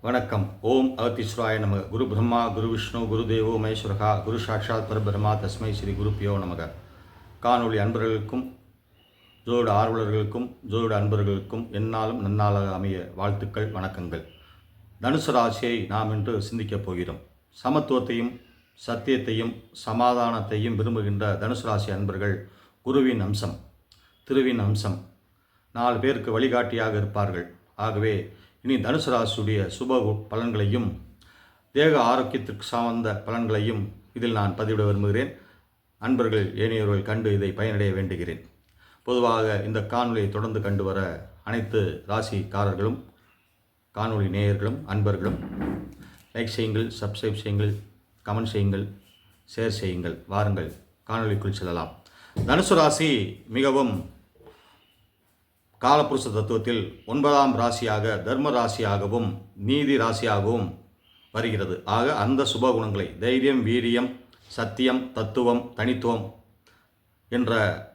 வணக்கம். ஓம் அகத்தீஸ்வராய நமக. குரு பிரம்மா குரு விஷ்ணு குரு தேவோ மகேஸ்வரகா குரு சாட்சாத் பரபிரம்மா தஸ்மை ஸ்ரீ குருப்பியோ நமக. காணொளி அன்பர்களுக்கும் ஜோடு ஆர்வலர்களுக்கும் ஜோடு அன்பர்களுக்கும் என்னாலும் நன்னாளாக அமைய வாழ்த்துக்கள் வணக்கங்கள். தனுசு ராசியை நாம் இன்று சிந்திக்கப் போகிறோம். சமத்துவத்தையும் சத்தியத்தையும் சமாதானத்தையும் விரும்புகின்ற தனுசு ராசி அன்பர்கள் குருவின் அம்சம் திருவின் அம்சம். நாலு பேருக்கு வழிகாட்டியாக இருப்பார்கள். ஆகவே இனி தனுசு ராசியுடைய சுப பலன்களையும் தேக ஆரோக்கியத்திற்கு சார்ந்த பலன்களையும் இதில் நான் பதிவிட விரும்புகிறேன். அன்பர்கள் ஏனையவர்கள் கண்டு இதை பயனடைய வேண்டுகிறேன். பொதுவாக இந்த காணொலியை தொடர்ந்து கண்டு வர அனைத்து ராசிக்காரர்களும் காணொலி நேயர்களும் அன்பர்களும் லைக் செய்யுங்கள் சப்ஸ்கிரைப் செய்யுங்கள் கமெண்ட் செய்யுங்கள் ஷேர் செய்யுங்கள். வாருங்கள் காணொளிக்குள் செல்லலாம். தனுசு ராசி மிகவும் காலப்புருஷ தத்துவத்தில் ஒன்பதாம் ராசியாக தர்ம ராசியாகவும் நீதி ராசியாகவும் வருகிறது. ஆக அந்த சுப குணங்களை தைரியம் வீரியம் சத்தியம் தத்துவம் தனித்துவம் என்ற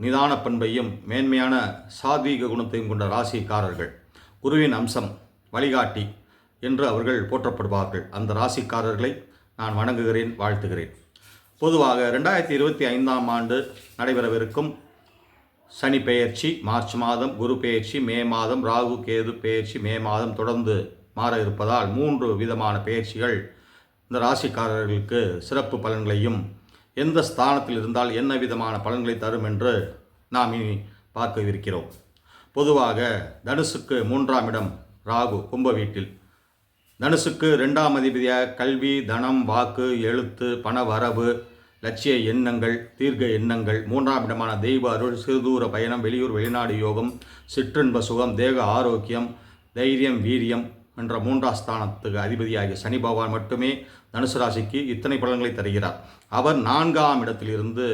நிதான பண்பையும் மேன்மையான சாத்வீக குணத்தையும் கொண்ட ராசிக்காரர்கள் குருவின் அம்சம் வழிகாட்டி என்று அவர்கள் போற்றப்படுவார்கள். அந்த ராசிக்காரர்களை நான் வணங்குகிறேன் வாழ்த்துகிறேன். பொதுவாக ரெண்டாயிரத்தி இருபத்தி ஐந்தாம் ஆண்டு நடைபெறவிருக்கும் சனி பெயர்ச்சி மார்ச் மாதம் குரு பெயர்ச்சி மே மாதம் ராகு கேது பெயர்ச்சி மே மாதம் தொடர்ந்து மாற இருப்பதால் மூன்று விதமான பெயர்ச்சிகள் இந்த ராசிக்காரர்களுக்கு சிறப்பு பலன்களையும் எந்த ஸ்தானத்தில் இருந்தால் என்ன விதமான பலன்களை தரும் என்று நாம் இனி பார்க்கவிருக்கிறோம். பொதுவாக தனுசுக்கு மூன்றாம் இடம் ராகு கும்ப வீட்டில். தனுசுக்கு ரெண்டாம் அதிபதியாக கல்வி தனம் வாக்கு எழுத்து பண வரவு லட்சிய எண்ணங்கள் தீர்க்க எண்ணங்கள் மூன்றாம் இடமான தெய்வ அருள் சிறுதூர பயணம் வெளியூர் வெளிநாடு யோகம் சிற்றின்ப சுகம் தேக ஆரோக்கியம் தைரியம் வீரியம் என்ற மூன்றாம் ஸ்தானத்துக்கு அதிபதியாகிய சனி பகவான் மட்டுமே தனுசு ராசிக்கு இத்தனை பலன்களை தருகிறார். அவர் நான்காம் இடத்திலிருந்து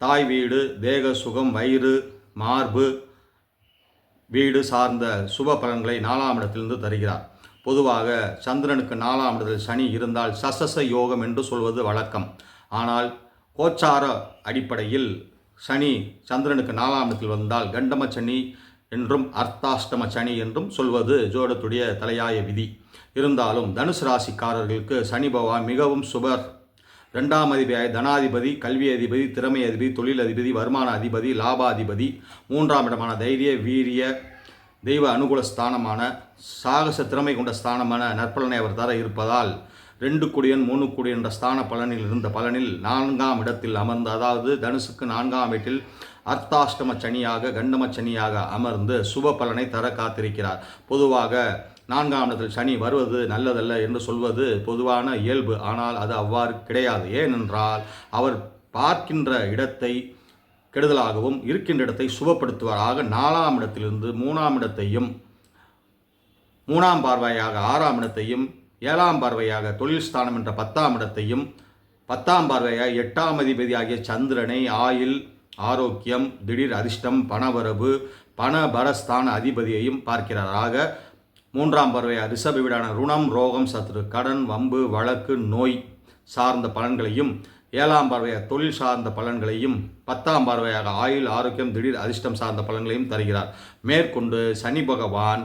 தாய் வீடு தேக சுகம் வயிறு மார்பு வீடு சார்ந்த சுப பலன்களை நாலாம் இடத்திலிருந்து தருகிறார். பொதுவாக சந்திரனுக்கு நாலாம் இடத்தில் சனி இருந்தால் சசச யோகம் என்று சொல்வது வழக்கம். ஆனால் கோச்சார அடிப்படையில் சனி சந்திரனுக்கு நாலாம் இடத்தில் வந்தால் கண்டம சனி என்றும் அர்த்தாஷ்டம சனி என்றும் சொல்வது ஜோடத்துடைய தலையாய விதி. இருந்தாலும் தனுசு ராசிக்காரர்களுக்கு சனி பகவான் மிகவும் சுபர். ரெண்டாம் அதிபதியாக தனாதிபதி கல்வி அதிபதி திறமை அதிபதி தொழில் அதிபதி வருமான அதிபதி லாபாதிபதி மூன்றாம் இடமான தைரிய வீரிய தெய்வ அனுகூல ஸ்தானமான சாகச திறமை கொண்ட ஸ்தானமான நற்பலனை அவர் தர இருப்பதால் ரெண்டு குடியன் மூணு குடியன்ற ஸ்தான பலனில் இருந்த பலனில் நான்காம் இடத்தில் அமர்ந்து அதாவது தனுசுக்கு நான்காம் வீட்டில் அர்த்தாஷ்டம சனியாக கண்டம சனியாக அமர்ந்து சுப பலனை தர காத்திருக்கிறார். பொதுவாக நான்காம் இடத்தில் சனி வருவது நல்லதல்ல என்று சொல்வது பொதுவான இயல்பு. ஆனால் அது அவ்வாறு கிடையாது. ஏனென்றால் அவர் பார்க்கின்ற இடத்தை கெடுதலாகவும் இருக்கின்ற இடத்தை சுபப்படுத்துவார் நாலாம் இடத்திலிருந்து மூணாம் இடத்தையும் மூணாம் பார்வையாக ஆறாம் இடத்தையும் ஏழாம் பார்வையாக தொழில் ஸ்தானம் என்ற பத்தாம் இடத்தையும் பத்தாம் பார்வையாக எட்டாம் அதிபதி ஆகிய சந்திரனை ஆயில் ஆரோக்கியம் திடீர் அதிர்ஷ்டம் பணவரவு பணபரஸ்தான அதிபதியையும் பார்க்கிறார். ஆக மூன்றாம் பார்வையாக ரிஷப வீடான ருணம் ரோகம் சத்ரு கடன் வம்பு வழக்கு நோய் சார்ந்த பலன்களையும் ஏழாம் பார்வையாக தொழில் சார்ந்த பலன்களையும் பத்தாம் பார்வையாக ஆயுள் ஆரோக்கியம் திடீர் அதிர்ஷ்டம் சார்ந்த பலன்களையும் தருகிறார். மேற்கொண்டு சனி பகவான்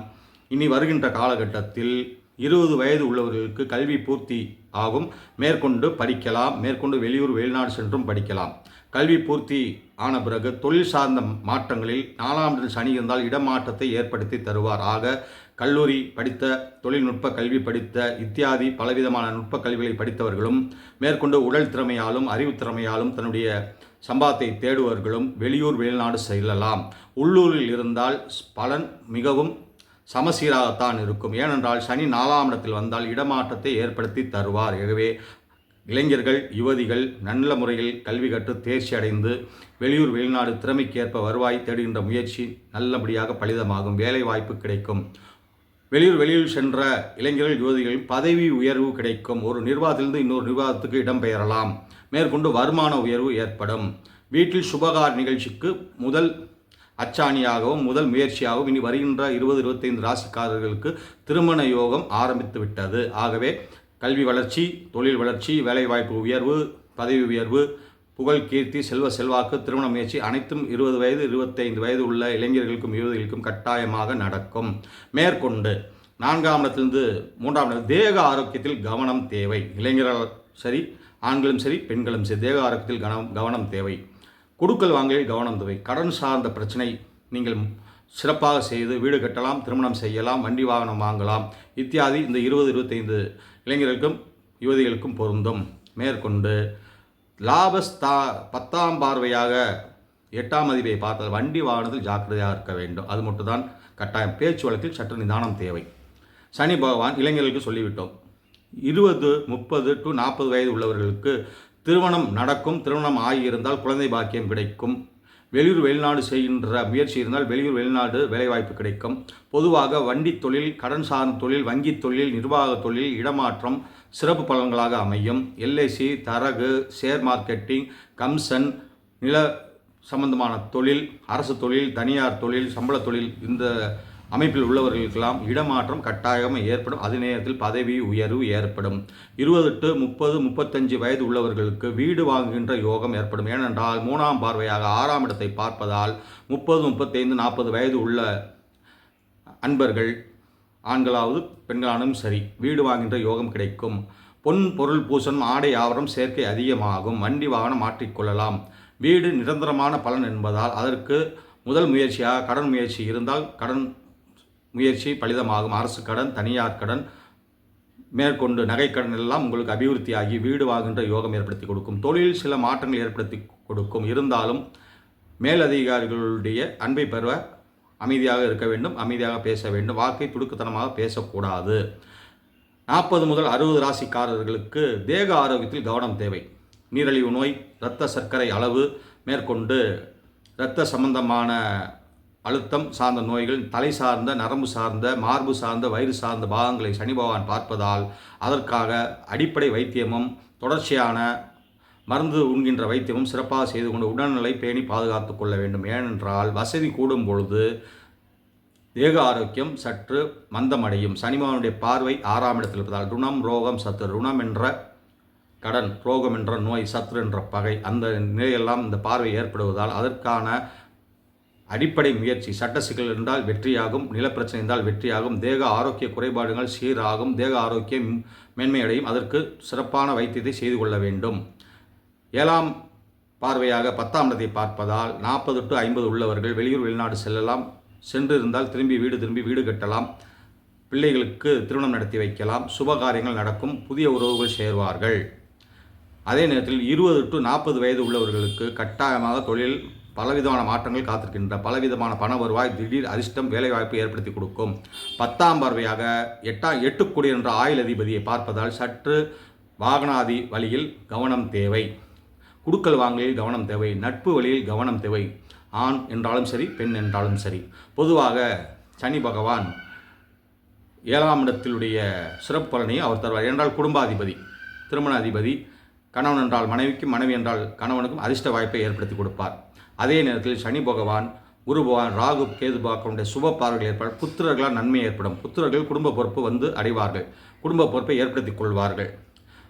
இனி வருகின்ற காலகட்டத்தில் இருபது வயது உள்ளவர்களுக்கு கல்வி பூர்த்தி ஆகும். மேற்கொண்டு படிக்கலாம். மேற்கொண்டு வெளியூர் வெளிநாடு சென்றும் படிக்கலாம். கல்வி பூர்த்தி ஆன பிறகு தொழில் சார்ந்த மாற்றங்களில் நாலாம் சனி இருந்தால் இடமாற்றத்தை ஏற்படுத்தி தருவார். ஆக கல்லூரி படித்த தொழில்நுட்ப கல்வி படித்த இத்தியாதி பலவிதமான நுட்ப கல்விகளை படித்தவர்களும் மேற்கொண்டு உடல் திறமையாலும் அறிவு திறமையாலும் தன்னுடைய சம்பாத்தை தேடுவர்களும் வெளியூர் வெளிநாடு செல்லலாம். உள்ளூரில் இருந்தால் பலன் மிகவும் சமசீராகத்தான் இருக்கும். ஏனென்றால் சனி நாலாம் இடத்தில் வந்தால் இடமாற்றத்தை ஏற்படுத்தி தருவார். எனவே இளைஞர்கள் யுவதிகள் நல்ல முறையில் கல்வி கற்று தேர்ச்சி அடைந்து வெளியூர் வெளிநாடு திறமைக்கேற்ப வருவாய் தேடுகின்ற முயற்சி நல்லபடியாக பலிதமாகும். வேலை வாய்ப்பு கிடைக்கும். வெளியூர் வெளியில் சென்ற இளைஞர்கள் யுவதிகள் பதவி உயர்வு கிடைக்கும். ஒரு நிர்வாகத்திலிருந்து இன்னொரு நிர்வாகத்துக்கு இடம்பெயரலாம். மேற்கொண்டு வருமான உயர்வு ஏற்படும். வீட்டில் சுபகார் நிகழ்ச்சிக்கு முதல் அச்சாணியாகவும் முதல் முயற்சியாகவும் இனி வருகின்ற இருபது இருபத்தைந்து ராசிக்காரர்களுக்கு திருமண யோகம் ஆரம்பித்து விட்டது. ஆகவே கல்வி வளர்ச்சி தொழில் வளர்ச்சி வேலைவாய்ப்பு உயர்வு பதவி உயர்வு புகழ் கீர்த்தி செல்வ செல்வாக்கு திருமண முயற்சி அனைத்தும் இருபது வயது இருபத்தைந்து வயது உள்ள இளைஞர்களுக்கும் யுவதிகளுக்கும் கட்டாயமாக நடக்கும். மேற்கொண்டு நான்காம் இடத்திலிருந்து மூன்றாம் இடம் தேக ஆரோக்கியத்தில் கவனம் தேவை. இளைஞர்கள் சரி ஆண்களும் சரி பெண்களும் சரி தேக ஆரோக்கியத்தில் கவனம் கவனம் தேவை. கொடுக்கல் வாங்கலில் கவனம் தேவை. கடன் சார்ந்த பிரச்சனை நீங்கள் சிறப்பாக செய்து வீடு கட்டலாம் திருமணம் செய்யலாம் வண்டி வாகனம் வாங்கலாம் இத்தியாதி இந்த இருபது இருபத்தைந்து இளைஞர்களுக்கும் யுவதிகளுக்கும் பொருந்தும். மேற்கொண்டு லாபஸ்தா பத்தாம் பார்வையாக எட்டாம் அதிபை பார்த்தால் வண்டி வாகனத்தில் ஜாக்கிரதையாக இருக்க வேண்டும். அது மட்டும்தான் கட்டாயம். பேச்சு வழக்கில் சற்று நிதானம் தேவை. சனி பகவான் இளைஞர்களுக்கு சொல்லிவிட்டோம். இருபது முப்பது டு நாற்பது வயது உள்ளவர்களுக்கு திருமணம் நடக்கும். திருமணம் ஆகியிருந்தால் குழந்தை பாக்கியம் கிடைக்கும். வெளியூர் வெளிநாடு செய்கின்ற முயற்சி இருந்தால் வெளியூர் வெளிநாடு வேலைவாய்ப்பு கிடைக்கும். பொதுவாக வண்டி தொழில் கடன் சார்ந்த தொழில் வங்கி தொழில் நிர்வாக தொழில் இடமாற்றம் சிறப்பு பலன்களாக அமையும். எல்ஐசி தரகு ஷேர் மார்க்கெட்டிங் கம்சன் நில சம்பந்தமான தொழில் அரசு தொழில் தனியார் தொழில் சம்பள தொழில் இந்த அமைப்பில் உள்ளவர்களுக்கெல்லாம் இடமாற்றம் கட்டாயம் ஏற்படும். அதே நேரத்தில் பதவி உயர்வு ஏற்படும். இருபது டு முப்பது முப்பத்தஞ்சு வயது உள்ளவர்களுக்கு வீடு வாங்குகின்ற யோகம் ஏற்படும். ஏனென்றால் மூணாம் பார்வையாக ஆறாம் இடத்தை பார்ப்பதால் முப்பது முப்பத்தைந்து நாற்பது வயது உள்ள அன்பர்கள் ஆண்களாவது பெண்களானும் சரி வீடு வாங்குகின்ற யோகம் கிடைக்கும். பொன் பொருள் பூசணம் ஆடை ஆவரம் சேர்க்கை அதிகமாகும். வண்டி வாகனம் மாற்றிக்கொள்ளலாம். வீடு நிரந்தரமான பலன் என்பதால் அதற்கு முதல் முயற்சியாக கடன் முயற்சி இருந்தால் கடன் முயற்சி பலிதமாகும். அரசு கடன் தனியார் கடன் மேற்கொண்டு நகைக்கடன் எல்லாம் உங்களுக்கு அபிவிருத்தியாகி வீடு வாங்குகின்ற யோகம் ஏற்படுத்தி கொடுக்கும். தொழில் சில மாற்றங்கள் ஏற்படுத்தி கொடுக்கும். இருந்தாலும் மேலதிகாரிகளுடைய அன்பை பெற அமைதியாக இருக்க வேண்டும் அமைதியாக பேச வேண்டும். வாக்கை துடுக்குத்தனமாக பேசக்கூடாது. நாற்பது முதல் அறுபது ராசிக்காரர்களுக்கு தேக ஆரோக்கியத்தில் கவனம் தேவை. நீரழிவு நோய் இரத்த சர்க்கரை அளவு மேற்கொண்டு இரத்த சம்பந்தமான அழுத்தம் சார்ந்த நோய்கள் தலை சார்ந்த நரம்பு சார்ந்த மார்பு சார்ந்த வயிறு சார்ந்த பாகங்களை சனி பகவான் பார்ப்பதால் அதற்காக அடிப்படை வைத்தியமும் தொடர்ச்சியான மருந்து உண்கின்ற வைத்தியமும் சிறப்பாக செய்து கொண்டு உடல்நிலை பேணி பாதுகாத்து கொள்ள வேண்டும். ஏனென்றால் வசதி கூடும் பொழுது தேக ஆரோக்கியம் சற்று மந்தமடையும். சனிமாவனுடைய பார்வை ஆறாம் இடத்தில் இருப்பதால் ருணம் ரோகம் சத்து. ருணம் என்ற கடன் ரோகம் என்ற நோய் சத்ரு என்ற பகை அந்த நிலையெல்லாம் இந்த பார்வை ஏற்படுவதால் அதற்கான அடிப்படை முயற்சி. சட்ட சிக்கல் இருந்தால் வெற்றியாகும் நிலப்பிரச்சனை இருந்தால் வெற்றியாகும் தேக ஆரோக்கிய குறைபாடுகள் சீராகும் தேக ஆரோக்கியம் மேன்மையடையும். அதற்கு சிறப்பான வைத்தியத்தை செய்து கொள்ள வேண்டும். ஏழாம் பார்வையாக பத்தாம் இடத்தை பார்ப்பதால் நாற்பது டு ஐம்பது உள்ளவர்கள் வெளியூர் வெளிநாடு செல்லலாம். சென்று இருந்தால் திரும்பி வீடு திரும்பி வீடு கட்டலாம். பிள்ளைகளுக்கு திருமணம் நடத்தி வைக்கலாம். சுப காரியங்கள் நடக்கும். புதிய உறவுகள் சேர்வார்கள். அதே நேரத்தில் இருபது டு நாற்பது வயது உள்ளவர்களுக்கு கட்டாயமாக தொழில் பலவிதமான மாற்றங்கள் காத்திருக்கின்ற பலவிதமான பண வருவாய் திடீர் அரிஷ்டம் வேலைவாய்ப்பு ஏற்படுத்தி கொடுக்கும். பத்தாம் பார்வையாக எட்டாம் எட்டுக்குடி என்ற ஆயுள் அதிபதியை பார்ப்பதால் சற்று வாகனாதி வழியில் கவனம் தேவை. குடுக்கல் வாங்கலில் கவனம் தேவை நட்பு வழியில் கவனம் தேவை. ஆண் என்றாலும் சரி பெண் என்றாலும் சரி. பொதுவாக சனி பகவான் ஏழாம் இடத்திலுடைய சிறப்பு பலனை அவர் தருவார். என்றால் குடும்பாதிபதி திருமண அதிபதி கணவன் என்றால் மனைவிக்கும் மனைவி என்றால் கணவனுக்கும் அதிர்ஷ்ட வாய்ப்பை ஏற்படுத்தி கொடுப்பார். அதே நேரத்தில் சனி பகவான் குரு பகவான் ராகு கேது பகவானுடைய சுப பார்வைகள் ஏற்படும் புத்திரர்களால் நன்மை ஏற்படும். புத்திரர்கள் குடும்ப பொறுப்பு வந்து அடைவார்கள். குடும்ப பொறுப்பை ஏற்படுத்திக் கொள்வார்கள்.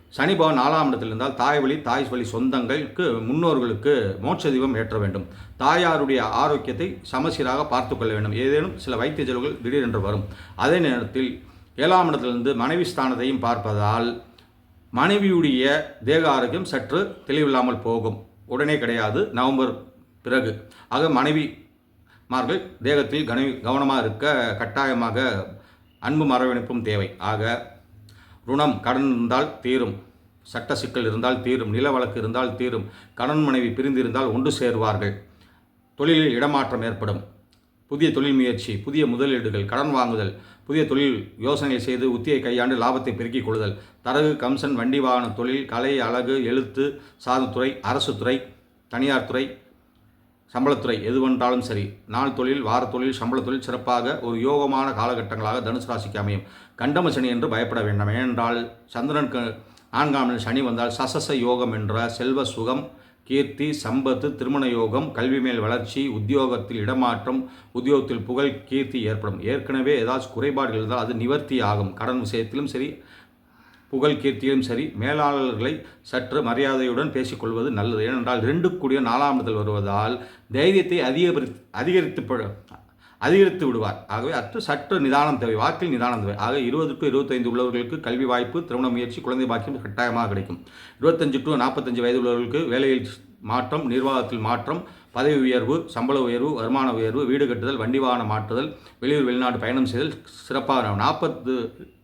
சனி பகவான் நாலாம் இடத்தில் இருந்தால் தாய் வழி தாய் வழி சொந்தங்களுக்கு முன்னோர்களுக்கு மோட்ச தீபம் ஏற்ற வேண்டும். தாயாருடைய ஆரோக்கியத்தை சமசீராக பார்த்து கொள்ள வேண்டும். ஏதேனும் சில வைத்திய செலவுகள் திடீரென்று வரும். அதே நேரத்தில் ஏழாம் இடத்திலிருந்து மனைவி ஸ்தானத்தையும் பார்ப்பதால் மனைவியுடைய தேக ஆரோக்கியம் சற்று தெளிவில்லாமல் போகும். உடனே கிடையாது. நவம்பர் பிறகு. ஆக மனைவி மார்கள் தேகத்தில் கன கவனமாக இருக்க கட்டாயமாக அன்பு மரவணைப்பும் தேவை. ஆக ருணம் கடன் இருந்தால் தீரும். சட்ட சிக்கல் இருந்தால் தீரும். நில வழக்கு இருந்தால் தீரும். கடன் மனைவி பிரிந்திருந்தால் ஒன்று சேருவார்கள். தொழிலில் இடமாற்றம் ஏற்படும். புதிய தொழில் முயற்சி புதிய முதலீடுகள் கடன் வாங்குதல் புதிய தொழில் யோசனை செய்து உத்தியை கையாண்டு லாபத்தை பெருக்கிக் கொள்ளுதல். தரகு கம்சன் வண்டி வாகன தொழில் கலை அழகு எழுத்து சார்ந்த அரசு துறை தனியார் துறை சம்பளத்துறை எதுவென்றாலும் சரி நாள் தொழில் வார தொழில் சம்பள தொழில் சிறப்பாக ஒரு யோகமான காலகட்டங்களாக தனுசு ராசிக்கு அமையும். கண்டம சனி என்று பயப்பட வேண்டாம். ஏனென்றால் சந்திரனுக்கு நான்காம் சனி வந்தால் சசச யோகம் என்ற செல்வ சுகம் கீர்த்தி சம்பத்து திருமண யோகம் கல்வி மேல் வளர்ச்சி உத்தியோகத்தில் இடமாற்றம் உத்தியோகத்தில் புகழ் கீர்த்தி ஏற்படும். ஏற்கனவே ஏதாச்சும் குறைபாடுகள் இருந்தால் அது நிவர்த்தி ஆகும். கடன் விஷயத்திலும் சரி புகழ் கீர்த்தியிலும் சரி மேலாளர்களை சற்று மரியாதையுடன் பேசிக்கொள்வது நல்லது. ஏனென்றால் ரெண்டு கூடிய நாலாம் இடத்தில் வருவதால் தைரியத்தை அதிகரித்து அதிகரித்து அதிகரித்து விடுவார். ஆகவே அற்று சற்று நிதானம் தேவை வாக்கில் நிதானம் தேவை. ஆக இருபது டு இருபத்தைந்து உள்ளவர்களுக்கு கல்வி வாய்ப்பு திருமண முயற்சி குழந்தை பாக்கியம் கட்டாயமாக கிடைக்கும். இருபத்தஞ்சு டு நாற்பத்தஞ்சு வயது உள்ளவர்களுக்கு வேலையில் மாற்றம் நிர்வாகத்தில் மாற்றம் பதவி உயர்வு சம்பள உயர்வு வருமான உயர்வு வீடு கட்டுதல் வண்டி வாகனம் மாற்றுதல் வெளியூர் வெளிநாடு பயணம் செய்தல் சிறப்பாக நாற்பது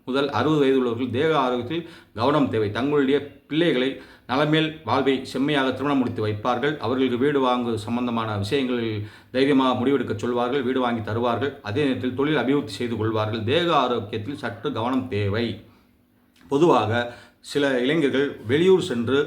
முதல் அறுபது வயது உள்ளவர்கள் தேக ஆரோக்கியத்தில் கவனம் தேவை. தங்களுடைய பிள்ளைகளை நலமேல் வாழ்வை செம்மையாக திருமணம் முடித்து வைப்பார்கள். அவர்களுக்கு வீடு வாங்கு சம்பந்தமான விஷயங்களில் தைரியமாக முடிவெடுக்க சொல்வார்கள். வீடு வாங்கி தருவார்கள். அதே நேரத்தில் தொழில் அபிவிருத்தி செய்து கொள்வார்கள். தேக ஆரோக்கியத்தில் சற்று கவனம் தேவை. பொதுவாக சில இளைஞர்கள் வெளியூர் சென்று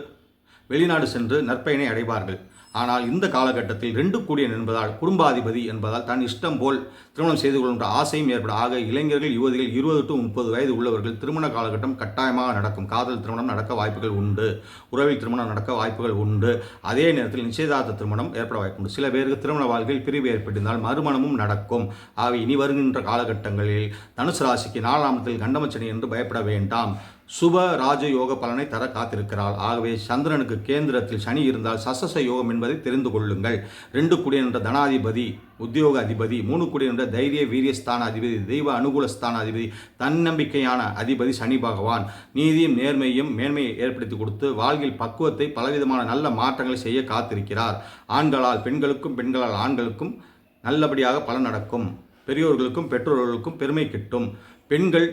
வெளிநாடு சென்று நற்பயனை அடைவார்கள். ஆனால் இந்த காலகட்டத்தில் ரெண்டு கூடியன் என்பதால் குடும்பாதிபதி என்பதால் தன் இஷ்டம் போல் திருமணம் செய்து கொள்கின்ற ஆசையும் ஏற்படும். ஆக இளைஞர்கள் யுவதிகள் இருபது டு முப்பது வயது உள்ளவர்கள் திருமண காலகட்டம் கட்டாயமாக நடக்கும். காதல் திருமணம் நடக்க வாய்ப்புகள் உண்டு. உறவில் திருமணம் நடக்க வாய்ப்புகள் உண்டு. அதே நேரத்தில் நிச்சயதார்த்த திருமணம் ஏற்பட வாய்ப்பு உண்டு. சில பேருக்கு திருமண வாழ்க்கையில் பிரிவு ஏற்பட்டிருந்தால் மறுமணமும் நடக்கும். ஆக இனி வருகின்ற காலகட்டங்களில் தனுசு ராசிக்கு நாலாம் இடத்தில் கண்டமச்சனி என்று பயப்பட வேண்டாம். சுப ராஜயோக பலனை தர காத்திருக்கிறாள். ஆகவே சந்திரனுக்கு கேந்திரத்தில் சனி இருந்தால் சசச யோகம் என்பதை தெரிந்து கொள்ளுங்கள். ரெண்டு குடி என்ற தனாதிபதி உத்தியோக அதிபதி மூணு குடி என்ற தைரிய வீரியஸ்தான அதிபதி தெய்வ அனுகூலஸ்தான அதிபதி தன்னம்பிக்கையான அதிபதி சனி பகவான். நீதியும் நேர்மையும் மேன்மையை ஏற்படுத்தி கொடுத்து வாழ்வில் பக்குவத்தை பலவிதமான நல்ல மாற்றங்களை செய்ய காத்திருக்கிறார். ஆண்களால் பெண்களுக்கும் பெண்களால் ஆண்களுக்கும் நல்லபடியாக பலன் நடக்கும். பெரியோர்களுக்கும் பெற்றோர்களுக்கும் பெருமை கிட்டும். பெண்கள்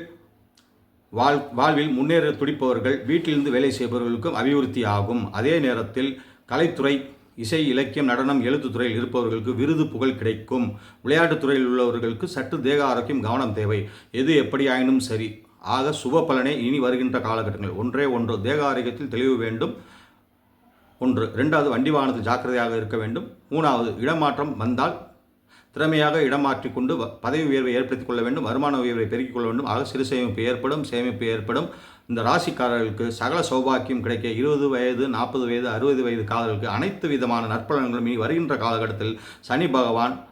வாழ் வாழ்வில் முன்னேற துடிப்பவர்கள் வீட்டிலிருந்து வேலை செய்பவர்களுக்கும் அபிவிருத்தி ஆகும். அதே நேரத்தில் கலைத்துறை இசை இலக்கியம் நடனம் எழுத்துத்துறையில் இருப்பவர்களுக்கு விருது புகழ் கிடைக்கும். விளையாட்டுத் துறையில் உள்ளவர்களுக்கு சற்று தேக ஆரோக்கியம் கவனம் தேவை. எது எப்படியாயினும் சரி. ஆக சுப பலனே இனி வருகின்ற காலகட்டங்கள். ஒன்றே ஒன்று தேக ஆரோக்கியத்தில் தெளிவு வேண்டும். ஒன்று ரெண்டாவது வண்டி வாகனத்தில் ஜாக்கிரதையாக இருக்க வேண்டும். மூணாவது இடமாற்றம் வந்தால் திறமையாக இடம் மாற்றிக்கொண்டு பதவி உயர்வை ஏற்படுத்திக் கொள்ள வேண்டும் வருமான உயர்வை பெருக்கிக் கொள்ள வேண்டும். ஆக சிறு சேமிப்பு ஏற்படும் சேமிப்பு ஏற்படும். இந்த ராசிக்காரர்களுக்கு சகல சௌபாக்கியம் கிடைக்க இருபது வயது நாற்பது வயது அறுபது வயது காதலுக்கு அனைத்து விதமான நற்பலன்களும் இனி வருகின்ற காலகட்டத்தில் சனி பகவான்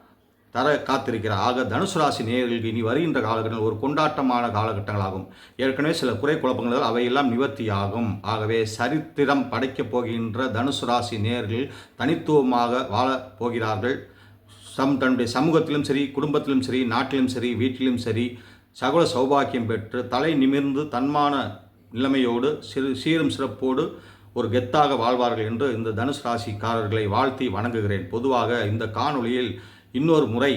தர காத்திருக்கிறார். ஆக தனுசு ராசி நேயர்களுக்கு இனி வருகின்ற காலகட்டங்கள் ஒரு கொண்டாட்டமான காலகட்டங்களாகும். ஏற்கனவே சில குறை குழப்பங்கள் அவையெல்லாம் நிவர்த்தியாகும். ஆகவே சரித்திரம் படைக்கப் போகின்ற தனுசு ராசி நேயர்கள் தனித்துவமாக வாழப் போகிறார்கள். சம் தன்னுடைய சமூகத்திலும் சரி குடும்பத்திலும் சரி நாட்டிலும் சரி வீட்டிலும் சரி சகல சௌபாக்கியம் பெற்று தலை நிமிர்ந்து தன்மான நிலைமையோடு சிறு சீரும் சிறப்போடு ஒரு கெத்தாக வாழ்வார்கள் என்று இந்த தனுஷ் ராசிக்காரர்களை வாழ்த்தி வணங்குகிறேன். பொதுவாக இந்த காணொளியில் இன்னொரு முறை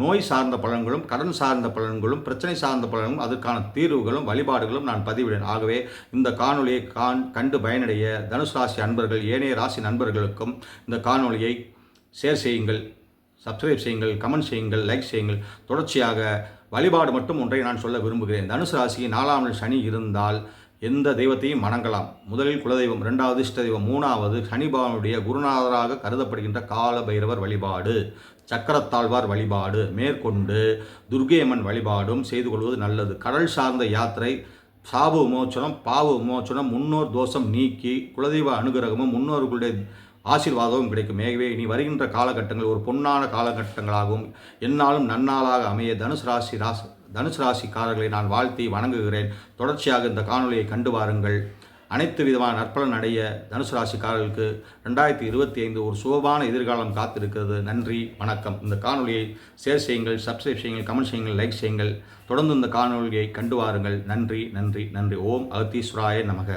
நோய் சார்ந்த பலன்களும் கடன் சார்ந்த பலன்களும் பிரச்சனை சார்ந்த பலன்களும் அதற்கான தீர்வுகளும் வழிபாடுகளும் நான் பதிவிடேன் ஆகவே இந்த காணொலியை கான் கண்டு பயனடைய தனுஷ் ராசி அன்பர்கள் ஏனைய ராசி நண்பர்களுக்கும் இந்த காணொலியை ஷேர் செய்யுங்கள். சப்ஸ்கிரைப் செய்யுங்கள் கமெண்ட் செய்யுங்கள் லைக் செய்யுங்கள். தொடர்ச்சியாக வழிபாடு மட்டும் ஒன்றை நான் சொல்ல விரும்புகிறேன். தனுசு ராசிக்கு நாலாம் சனி இருந்தால் எந்த தெய்வத்தையும் வணங்கலாம் முதலில் குலதெய்வம் இரண்டாவது இஷ்ட தெய்வம் மூணாவது சனிபாவனுடைய குருநாதராக கருதப்படுகின்ற கால பைரவர் வழிபாடு. சக்கரத்தாழ்வார் வழிபாடு மேற்கொண்டு துர்கையம்மன் வழிபாடும் செய்து கொள்வது நல்லது. கடல் சார்ந்த யாத்திரை சாபு விமோச்சனம் பாவு விமோச்சனம் முன்னோர் தோஷம் நீக்கி குலதெய்வ அனுகிரகமும் முன்னோர்களுடைய ஆசீர்வாதமும் கிடைக்கும். ஆகவே இனி வருகின்ற காலகட்டங்கள் ஒரு பொன்னான காலகட்டங்களாகவும் என்னாலும் நன்னாளாக அமைய தனுசு ராசி ராசி தனுசு ராசிக்காரர்களை நான் வாழ்த்தி வணங்குகிறேன். தொடர்ச்சியாக இந்த காணொலியை கண்டு வாருங்கள். அனைத்து விதமான நற்பலன் அடைய தனுசு ராசிக்காரர்களுக்கு ரெண்டாயிரத்தி இருபத்தி ஐந்து ஒரு சுகமான எதிர்காலம் காத்திருக்கிறது. நன்றி வணக்கம். இந்த காணொலியை ஷேர் செய்யுங்கள் சப்ஸ்கிரைப் செய்யுங்கள் கமெண்ட் செய்யுங்கள் லைக் செய்யுங்கள். தொடர்ந்து இந்த காணொலியை கண்டு வாருங்கள். நன்றி நன்றி நன்றி. ஓம் அகத்தீஸ்வராய நமக.